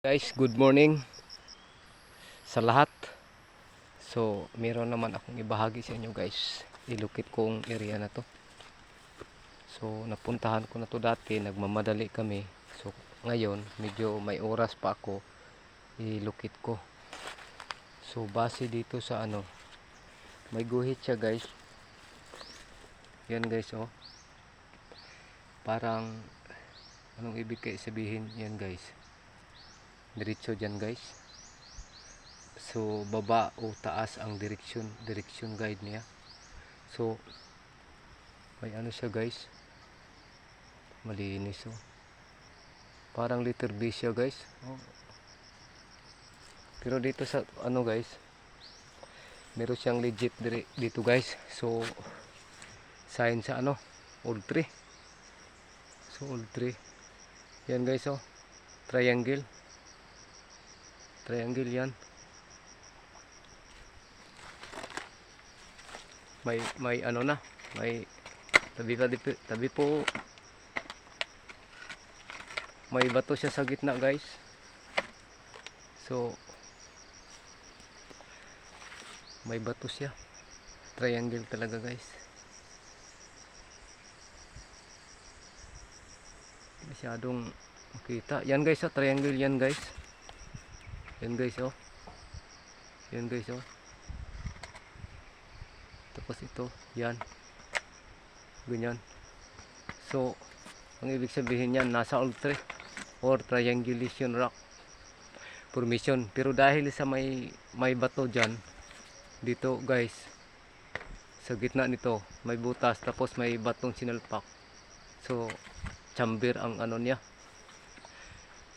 Guys, good morning sa lahat. So, meron naman akong ibahagi sa inyo guys. Ilukit kong area na to. So, napuntahan ko na to dati. Nagmamadali kami. So, ngayon, medyo may oras pa ako. Ilukit ko. So, base dito sa ano. May guhit siya guys. Yan guys, oh. Parang, anong ibig kayo sabihin yan guys diretso dyan guys. So baba o taas ang direction direction guide niya. So may ano siya guys. Malinis oh. Parang letter B siya guys. Pero dito sa ano guys meron siyang legit dito guys. So sign sa ano old tree. So old tree. Yan guys oh. Triangle triangle yan. May may ano na may tabi tabi, tabi po. May bato siya sa gitna guys. So may bato siya. Triangle talaga guys. Masyadong makita. Yan guys sa triangle yan guys yan guys oh. Yan guys oh. Tapos ito, yan. Ganyan. So, ang ibig sabihin yan, nasa ultra or triangulation rock formation. Pero dahil sa may may bato diyan dito guys, sa gitna nito, may butas tapos may batong sinalpak. So, chamber ang ano niya.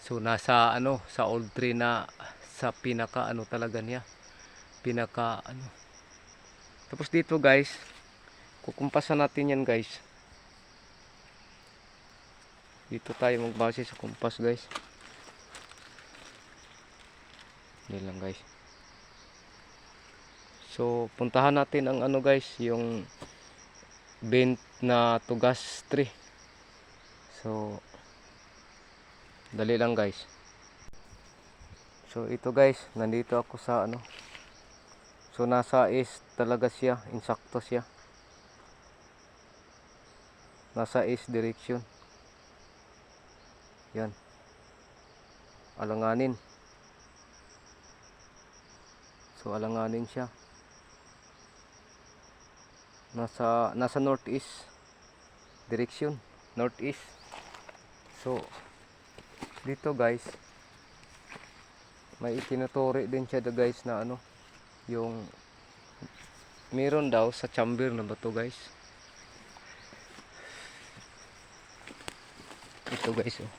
So nasa ano sa old tree na sa pinaka ano talaga niya. Pinaka ano. Tapos dito guys, kukumpasan natin yan guys. Dito tayo magbase sa kumpas guys. Yan lang guys. So puntahan natin ang ano guys, yung bent na tugas tree. So Dali lang guys. So ito guys, nandito ako sa ano. So nasa east talaga siya, insakto siya. Nasa east direction. Yan. Alanganin. So alanganin siya. Nasa nasa northeast direction, northeast. So dito guys may itinuturi din siya guys na ano yung meron daw sa chamber na bato guys? Ito guys oh.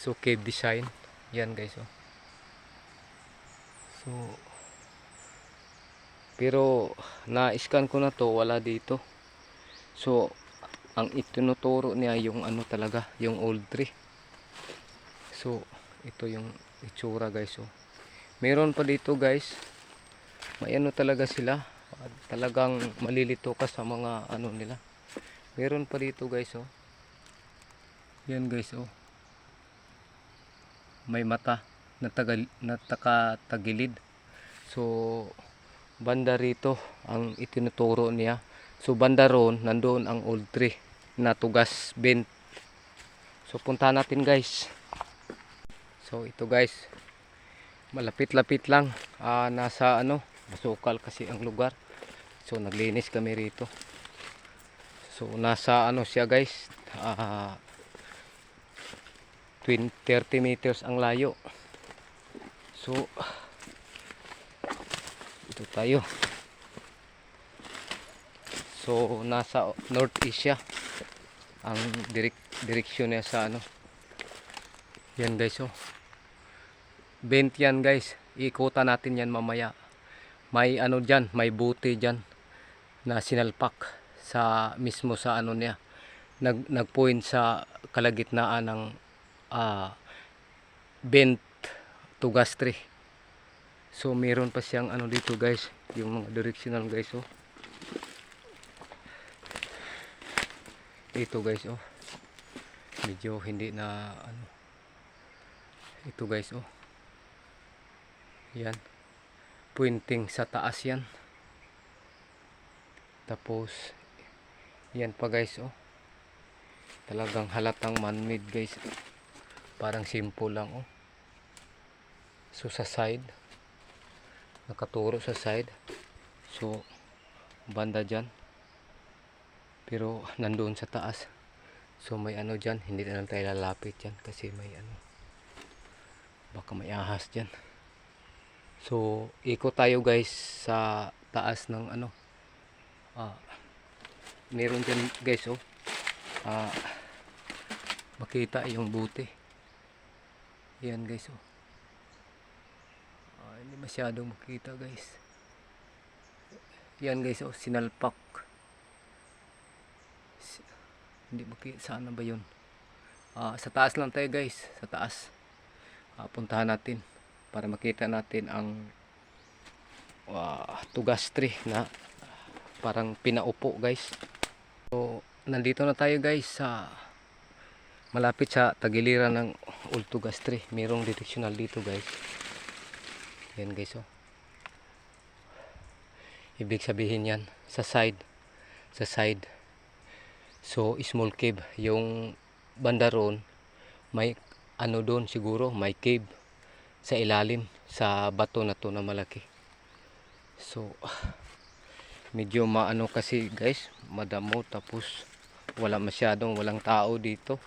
So cave design. Yan guys oh. So pero na-scan ko na to wala dito. So ang itinuturo niya yung ano talaga yung old tree. So ito yung itsura guys oh. meron pa dito guys. May ano talaga sila. Talagang malilito ka sa mga ano nila. Meron pa dito guys oh. Yan guys oh. May mata na, tagal, na takatagilid. So banda rito ang itinuturo niya. So banda ron, nandoon ang old tree na tugas bent. So puntahan natin guys. So ito guys. Malapit-lapit lang. Ah, nasa ano, masukal kasi ang lugar. So naglinis kami rito. So nasa ano siya guys. Ah, 20, 30 meters ang layo. So ito tayo. So nasa northeast siya. Ang direk direksyon niya sa ano. Yan guys oh. Bent yan guys. Ikutan natin yan mamaya. May ano diyan, may buti diyan na sinalpak sa mismo sa ano niya. Nag nagpoint sa kalagitnaan ng uh, bent tugas tree. So meron pa siyang ano dito guys, yung mga directional guys oh. ito guys oh medyo hindi na ano Ito guys, oh. Yan. Pointing sa taas yan. Tapos, yan pa guys, oh. Talagang halatang man-made guys. Parang simple lang, oh. So, sa side. Nakaturo sa side. So, banda dyan. Pero, nandoon sa taas. So, may ano dyan. Hindi na lang tayo lalapit dyan. Kasi may ano. Baka may ahas dyan. So, ikot tayo guys sa taas ng ano. Ah, meron dyan guys oh. Ah, makita yung buti. Yan guys oh. Ah, hindi masyadong makita guys. Yan guys oh, sinalpak. Si- hindi makita sana ba yun? Ah, sa taas lang tayo guys, sa taas. Ah, puntahan natin para makita natin ang ah, tugas tree na parang pinaupo guys. So, nandito na tayo guys sa malapit sa tagiliran ng Old Tugas tree. Merong directional dito guys. Yan guys oh. Ibig sabihin yan sa side. Sa side. So, small cave. Yung banda roon, may ano doon siguro, may cave sa ilalim sa bato na to na malaki. So, medyo maano kasi guys, madamo tapos wala masyadong walang tao dito.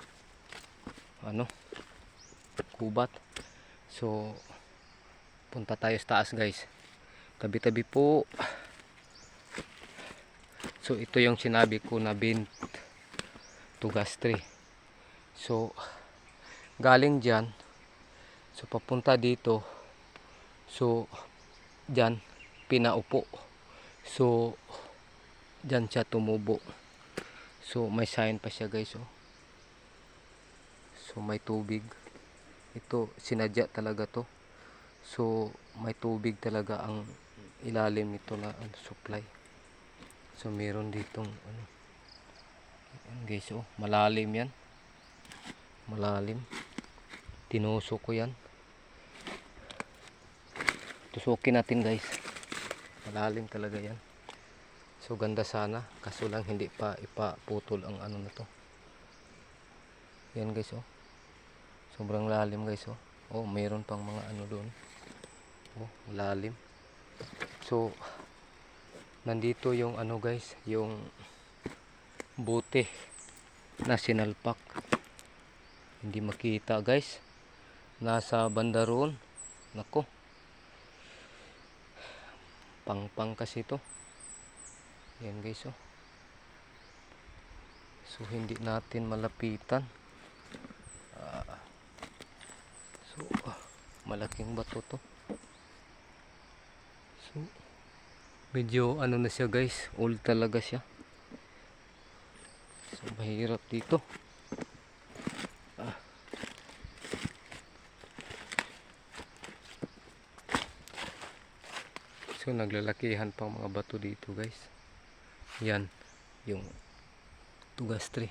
Ano? Kubat. So, punta tayo sa taas guys. Tabi-tabi po. So, ito yung sinabi ko na bint tugas tree. So, galing dyan, so papunta dito, so, dyan, pinaupo. So, dyan siya tumubo. So, may sign pa siya guys, oh. So, may tubig. Ito, sinadya talaga to. So, may tubig talaga ang ilalim nito na ano, supply. So, meron ditong, ano, yan guys, oh, malalim yan. Malalim. Tinusok ko yan. Tusukin natin guys. Malalim talaga yan. So ganda sana. Kaso lang hindi pa ipaputol ang ano na to. Yan guys oh. Sobrang lalim guys oh. Oh, mayroon pang mga ano doon. Oh, lalim. So nandito yung ano guys, yung bote na sinalpak. Hindi makita guys. Nasa banda roon. Nako. Pang-pang kasi to. Yan guys oh. So hindi natin malapitan. Ah. so ah, malaking bato to. So medyo ano na siya guys, old talaga siya. So mahirap dito. So naglalakihan pang mga bato dito guys. Yan yung tugas tree.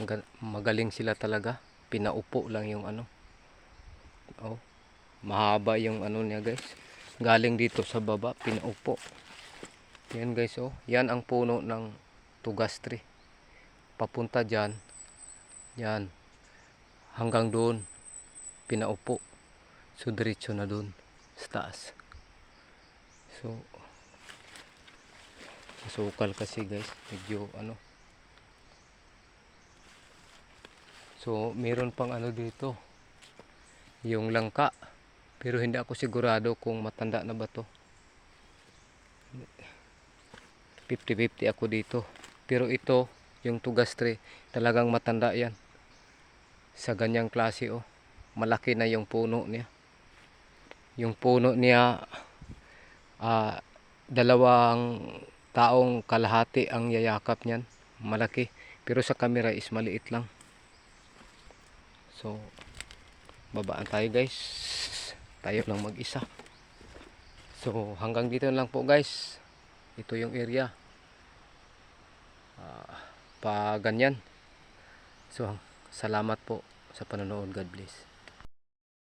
Ang ga- Magaling sila talaga. Pinaupo lang yung ano. Oh. Mahaba yung ano niya guys. Galing dito sa baba, pinaupo. Yan guys oh. Yan ang puno ng tugas tree. Papunta dyan. Yan. Hanggang doon. Pinaupo. So diretso na doon. Sa taas. So, masukal kasi guys. Medyo ano. So, meron pang ano dito. Yung langka. Pero hindi ako sigurado kung matanda na ba to. 50-50 ako dito. Pero ito, yung tugas tree, talagang matanda yan. Sa ganyang klase oh. Malaki na yung puno niya. Yung puno niya, ah, dalawang taong kalahati ang yayakap niyan. Malaki. Pero sa camera is maliit lang. So, babaan tayo guys. Tayo lang mag-isa. So, hanggang dito lang po guys. Ito yung area. Ah, pa ganyan. So, salamat po sa panonood. God bless.